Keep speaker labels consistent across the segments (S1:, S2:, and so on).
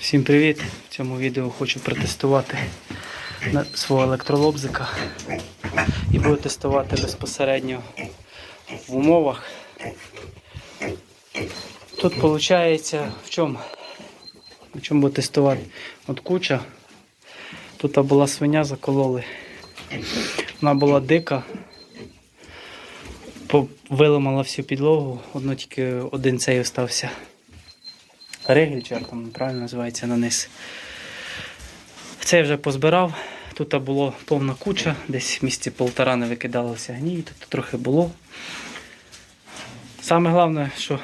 S1: Всім привіт! В цьому відео хочу протестувати свого електролобзика і буду тестувати безпосередньо в умовах. Тут виходить в чому? В чому буду тестувати? От куча. Тут була свиня, закололи. Вона була дика. Виламала всю підлогу, одно тільки один цей остався. Ригель, там правильно називається на низ. Це я вже позбирав. Тут було повна куча, десь в місці полтора не викидалося гній, тут трохи було. Саме головне, що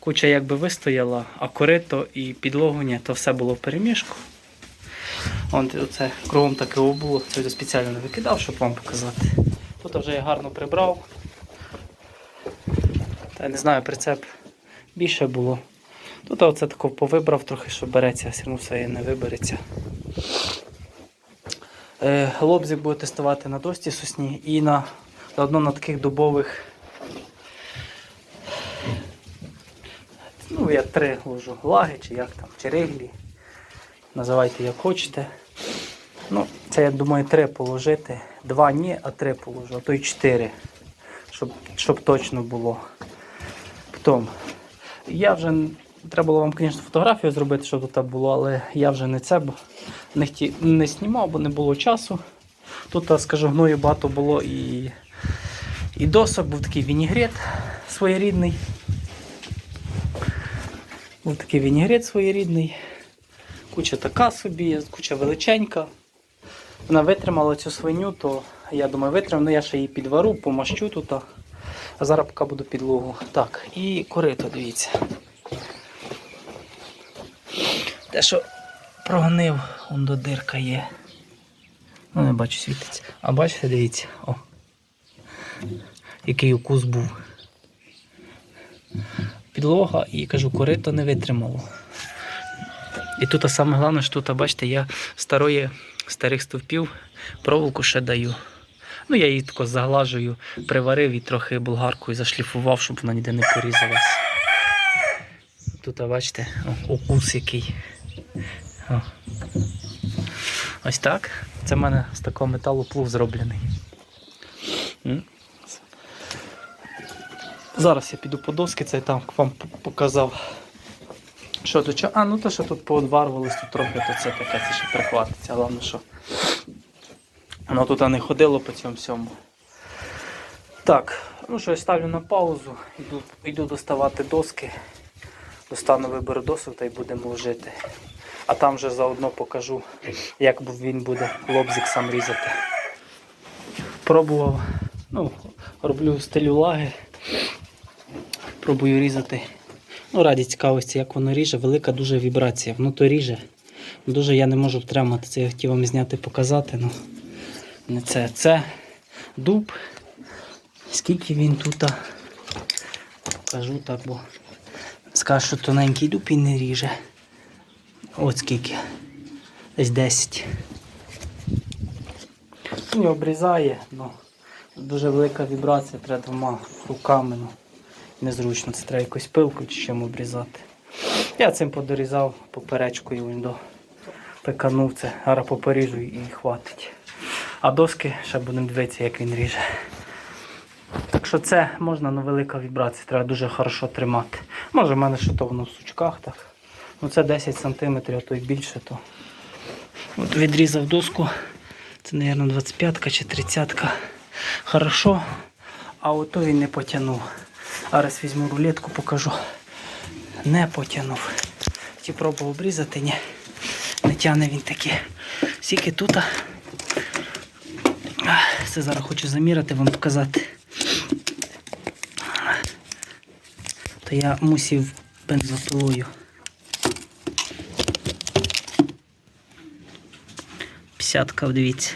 S1: куча якби вистояла, а корито і підлогу то все було в переміжку. Вон оце кругом таке було, це вже спеціально не викидав, щоб вам показати. Тут вже я гарно прибрав. Та не знаю, прицеп більше було. Тут оце тако повибрав трохи, що береться, все одно все і не вибереться. Е, лобзик буде тестувати на дості сосні і на заодно на таких дубових. Ну, я три ложу лаги, чи як там, чи риглі. Називайте як хочете. Ну, це я думаю три положити. Два ні, а три положу, а то й чотири. Щоб, щоб точно було. Потім. Я вже треба було вам, звісно, фотографію зробити, щоб тут було, але я вже не це бо не, хті, не знімав, бо не було часу. Тут, скажу, гною багато було і, і досок, був такий вінігрет своєрідний. Був такий вінігрет своєрідний. Куча така собі, куча величенька. Вона витримала цю свиню, то я думаю, витримав, ну я ще її підвару, помащу тут. А зараз поки буду підлогу. Так, і корито, дивіться. Те, що прогнив, он до дирка є. Ну, не бачу, світиться. А бачите, дивіться, о. Який укус був. Підлога і кажу, корито не витримало. І тут а саме головне, що тут, бачите, я старої, старих стовпів проволоку ще даю. Ну, я її тако заглажую, приварив і трохи болгаркою зашліфував, щоб вона ніде не порізалась. Тут, бачите, о, укус який. О. Ось так. Це в мене з такого металу плуг зроблений. Зараз я піду по доски, це я там вам показав. Що тут? А, ну то, що тут поодварвалось, тут трохи, то це таке, це ще прихватиться. Головне, що воно тут не ходило по цьому всьому. Так, ну що, я ставлю на паузу, йду, йду доставати доски. Достану виберу досок та й будемо ложити. А там вже заодно покажу, як він буде лобзик сам різати. Пробував, ну, роблю стилю лаги. Пробую різати. Ну, раді цікавості, як воно ріже, велика дуже вібрація. Воно то ріже. Дуже я не можу втримати. Це я хотів вам зняти показати. Ну, не це. Це дуб. Скільки він тут? Покажу так, бо скажу, що тоненький дуб і не ріже. От скільки. Десь 10. Ну, і обрізає, ну, дуже велика вібрація, треба двома руками. Ну, незручно, це треба якось пилкою чи чим обрізати. Я цим подорізав поперечкою він до пеканув це, зараз поперіжу і хватить. А доски ще будемо дивитися, як він ріже. Що це можна, але велика вібрація, треба дуже хорошо тримати. Може в мене що то воно в сучках так. Ну це 10 см, а то й більше. то. От відрізав доску. Це, мабуть, 25 чи 30. Хорошо. А ото він не потягнув. Зараз візьму рулетку, покажу. Не потягнув. Ті пробував обрізати, ні. Не тягне він таки. Скільки тут. Це зараз хочу заміряти, вам показати. То я мусив бензопилою. 50 дивіться.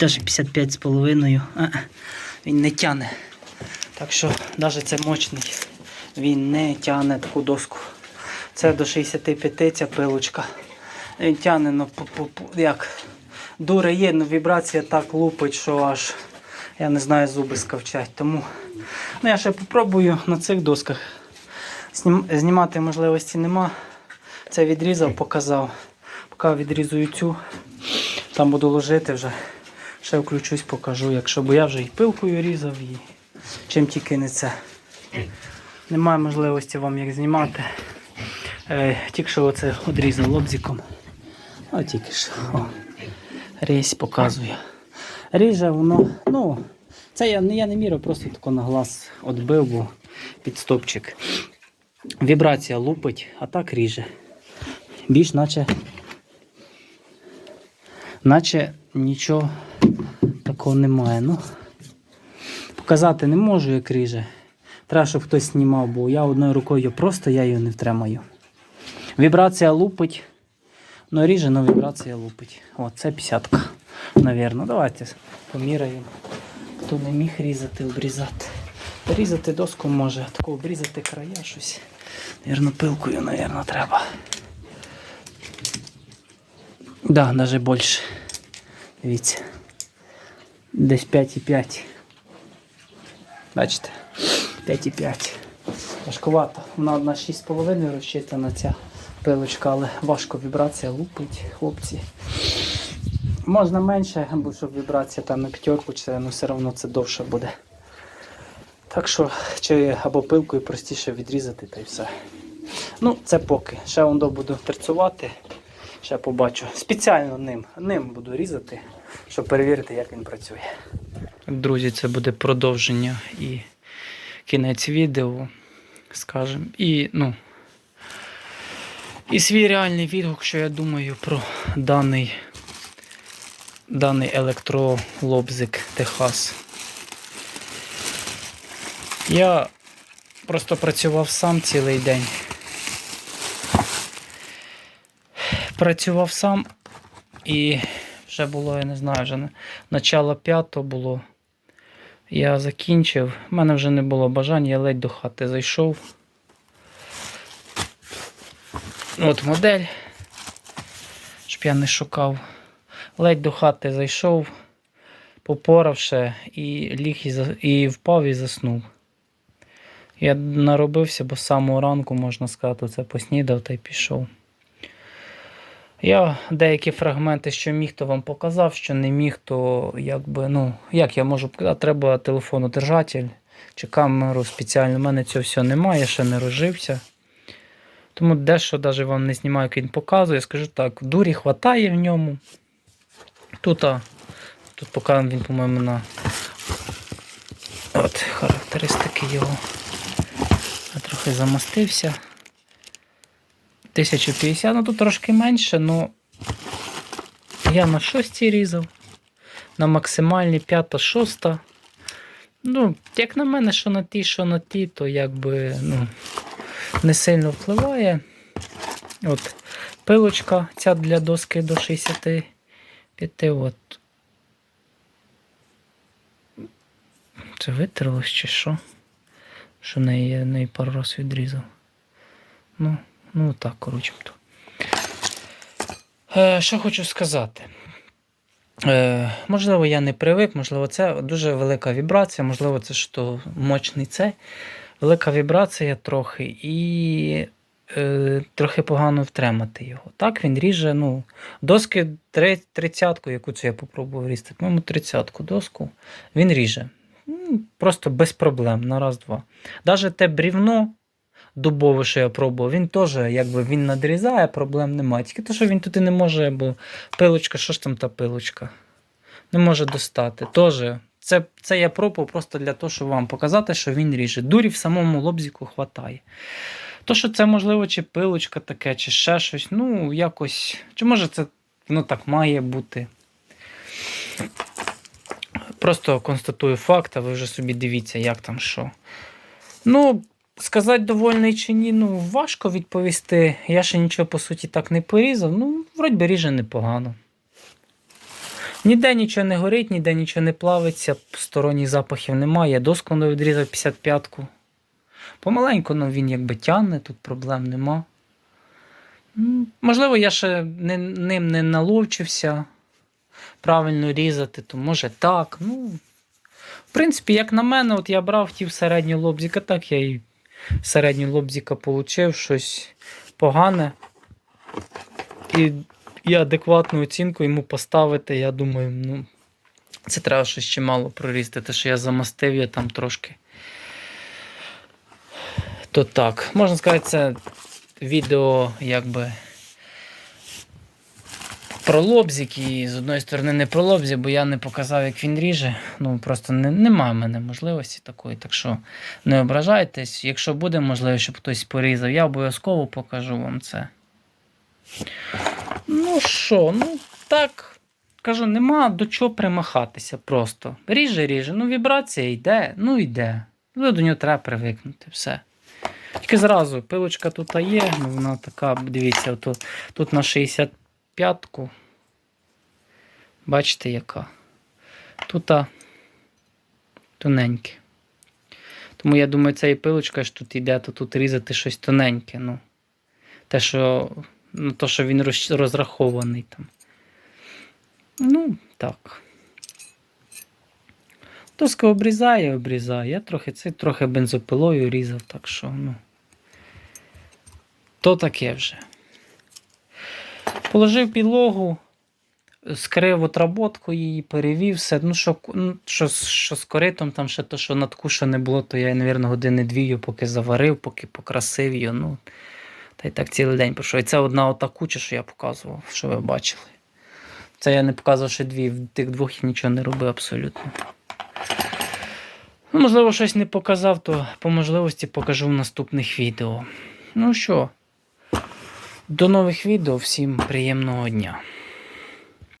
S1: Навіть 55 з половиною. Він не тяне. Так що навіть це мощний. Він не тягне таку доску. Це до 65 ця пилочка. Він тягне, ну, як дуре є, але вібрація так лупить, що аж я не знаю, зуби скавчать. Тому ну, я ще попробую на цих досках. Знім- Знімати можливості нема. Це відрізав, показав. Поки відрізую цю, там буду ложити вже. Ще включусь, покажу, якщо, бо я вже і пилкою різав, і чим тільки не це. Немає можливості вам як знімати. Е, тільки що оце одрізав лобзиком. О, тільки що. Різь показує. Ріже воно, ну, це я, я не міряв, просто тако на глаз відбив, бо під стопчик. Вібрація лупить, а так ріже. Більш наче, наче нічого такого немає. Ну, показати не можу, як ріже. Треба, щоб хтось знімав, бо я одною рукою просто я її не втримаю. Вібрація лупить. Ну, ріже, але вібрація лупить. О, це п'ятка, навірно. Давайте поміряємо. Хто не міг різати, обрізати. Різати доску може, тако обрізати края щось. Навірно, пилкою, навірно, треба. Да, навіть більше. Дивіться. Десь 5,5. Бачите? 5,5. Важкувато. Вона одна 6,5 розчитана ця пилочка, але важко вібрація лупить, хлопці. Можна менше, бо щоб вібрація там на п'ятерку, чи ну все одно це довше буде. Так що, чи або пилкою простіше відрізати та й все. Ну, це поки. Ще воно буду терцювати. Ще побачу. Спеціально ним, ним буду різати, щоб перевірити, як він працює. Друзі, це буде продовження і кінець відео, скажімо. І, ну, і свій реальний відгук, що я думаю про даний, даний електролобзик Техас. Я просто працював сам цілий день. Працював сам і вже було, я не знаю, вже на- начало п'ятого було. Я закінчив. У мене вже не було бажання, я ледь до хати зайшов. От модель, щоб я не шукав. Ледь до хати зайшов, попоравши, і ліг і, за- і впав і заснув. Я наробився, бо з самого ранку, можна сказати, це поснідав та й пішов. Я деякі фрагменти, що міг, то вам показав, що не міг, то якби, ну, як я можу показати, треба телефонодержатель чи камеру спеціально. У мене цього всього немає, я ще не розжився. Тому дещо навіть вам не знімаю, як він показує. Скажу так, дурі хватає в ньому. Тут, а, тут поки він, по-моєму, на от характеристики його. Я трохи замастився. 1050, ну тут трошки менше, ну я на 6 різав. На максимальні 5 6 Ну, як на мене, що на ті, що на ті, то якби ну, не сильно впливає. От пилочка ця для доски до 65. От. Це витерлось чи що? Що неї я пару раз відрізав. Ну, ну так, коротше. Е, що хочу сказати. Е, можливо, я не привик, можливо, це дуже велика вібрація, можливо, це що мощний цей. Велика вібрація трохи і е, трохи погано втримати його. Так, він ріже, ну, доски 30, яку це я попробував різати, по-моєму, 30-ку доску, він ріже. Просто без проблем на раз-два. Навіть те брівно дубове, що я пробував, він теж якби він надрізає, проблем немає. Тільки те, що він туди не може, бо пилочка, що ж там та пилочка? Не може достати. Тоже. Це, це я пробував просто для того, щоб вам показати, що він ріже. Дурі в самому лобзику хватає. То, що це, можливо, чи пилочка таке, чи ще щось, ну, якось. Чи може це воно так має бути. Просто констатую факт, а ви вже собі дивіться, як там що. Ну, сказати довольний чи ні, ну, важко відповісти. Я ще нічого, по суті, так не порізав. Ну, вроді би ріже непогано. Ніде нічого не горить, ніде нічого не плавиться, сторонніх запахів немає. Доску не відрізав 55-ку. Помаленьку, ну він якби тягне, тут проблем нема. Можливо, я ще не, ним не наловчився правильно різати, то може так. Ну, в принципі, як на мене, от я брав ті в середню лобзика, так я і в середню лобзика отримав щось погане. і, і адекватну оцінку йому поставити, я думаю, ну, це треба щось ще мало прорізти, те, що я замастив я там трошки. То так, можна сказати, це відео якби про лобзик, і з одної сторони не про лобзик, бо я не показав, як він ріже. Ну просто не, немає в мене можливості такої. Так що не ображайтесь. Якщо буде можливість, щоб хтось порізав, я обов'язково покажу вам це. Ну що, ну так. Кажу, нема до чого примахатися просто. Ріже, ріже. Ну, вібрація йде, ну йде. Ну, до нього треба привикнути. Все. Тільки зразу, пилочка тут є, ну вона така, дивіться, тут, тут на 65-ку. Бачите, яка. Тут тоненьке. Тому я думаю, ця і пилочка ж тут йде, то тут різати щось тоненьке. Ну, те, що, ну, то, що він розрахований там. Ну, так. Тоска обрізає, обрізає. Я трохи це трохи бензопилою різав, так що, ну. То таке вже. Положив підлогу, скрив отработку її, перевів все. Ну, що, ну, що, що з коритом, там ще то, що надку, що не було, то я, мабуть, години дві його поки заварив, поки покрасив його. Ну, та й так цілий день пройшов. І це одна ота куча, що я показував, що ви бачили. Це я не показував ще дві, в тих двох я нічого не робив абсолютно. Ну, можливо, щось не показав, то по можливості покажу в наступних відео. Ну що, до нових відео, всім приємного дня.